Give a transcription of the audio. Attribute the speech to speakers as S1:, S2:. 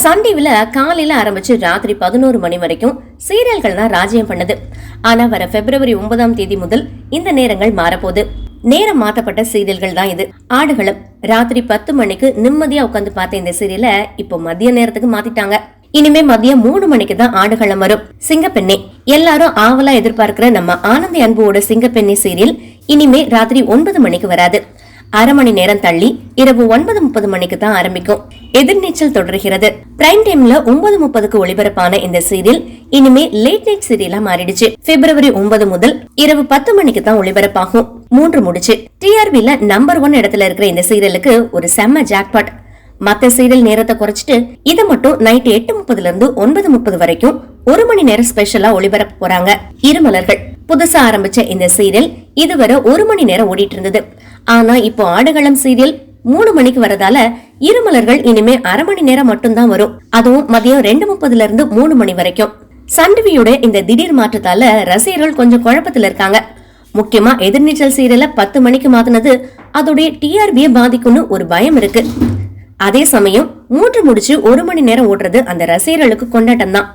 S1: Sun டிவில காலையில ஆரம்பிச்சு ராத்திரி பதினோரு மணி வரைக்கும் சீரியல்கள் தான் ராஜ்யம் பண்ணுது. ஆனா வர பிப்ரவரி ஒன்பதாம் தேதி முதல் இந்த நேரங்கள் மாறப்போகுது. நேரம் மாத்தப்பட்ட சீரியல்கள் தான் இது. ஆடுகளம். ராத்திரி பத்து மணிக்கு நிம்மதியா உட்காந்து பார்த்த இந்த சீரியலை இப்போ மதிய நேரத்துக்கு மாத்திட்டாங்க. இனிமே மதியம் மூணு மணிக்கு தான் ஆடுகளம் வரும். சிங்கப்பெண்ணே. எல்லாரும் ஆவலா எதிர்பார்க்கிற நம்ம ஆனந்தி அன்புவோட சிங்கப்பெண்ணே சீரியல் இனிமே ராத்திரி ஒன்பது மணிக்கு வராது. அரை மணி நேரம் தள்ளி இரவு ஒன்பது முப்பது மணிக்கு தான் ஆரம்பிக்கும். எதிர்நீச்சல் தொடர்கிறது. பிரைம் டைம்ல ஒன்பது முப்பதுக்கு ஒளிபரப்பான இந்த சீரியல் இனிமே லேட் நைட் சீரியலா மாறிடுச்சு. பிப்ரவரி ஒன்பது முதல் இரவு பத்து மணிக்கு தான் ஒளிபரப்பாகும். மூன்று முடிச்சு. டிஆர்பில நம்பர் ஒன் இடத்துல இருக்கிற இந்த சீரியலுக்கு ஒரு செம்ம ஜாக்பாட் மத்த சீரியல் நேரத்தை குறைச்சிட்டு இதை மட்டும் நைட் எட்டு முப்பதுல இருந்து ஒன்பது முப்பது வரைக்கும் ஒரு மணி நேரம் ஸ்பெஷலா ஒளிபரப்ப போறாங்க இருமலர்கள் புதுசா ஆரம்பிச்ச இந்த சீரியல் இதுவரை ஒரு மணி நேரம் ஓடிட்டு இருந்தது. ஆனா இப்போ ஆடுகளம் சீரியல் மூணு மணிக்கு வரதால இருமலர்கள் இனிமே அரை மணி நேரம் மட்டும்தான் வரும். அதுவும் மதியம் ரெண்டு முப்பதுல இருந்து மூணு மணி வரைக்கும். சண்டவியோட இந்த திடீர் மாற்றத்தால ரசிகர்கள் கொஞ்சம் குழப்பத்துல இருக்காங்க. முக்கியமா எதிர்நீச்சல் சீரியல பத்து மணிக்கு மாத்தினது அதோடைய டிஆர்பியை பாதிக்கும்னு ஒரு பயம் இருக்கு. அதே சமயம் மூன்று முடிச்சு ஒரு மணி நேரம் ஓடுறது அந்த ரசிகர்களுக்கு கொண்டாட்டம் தான்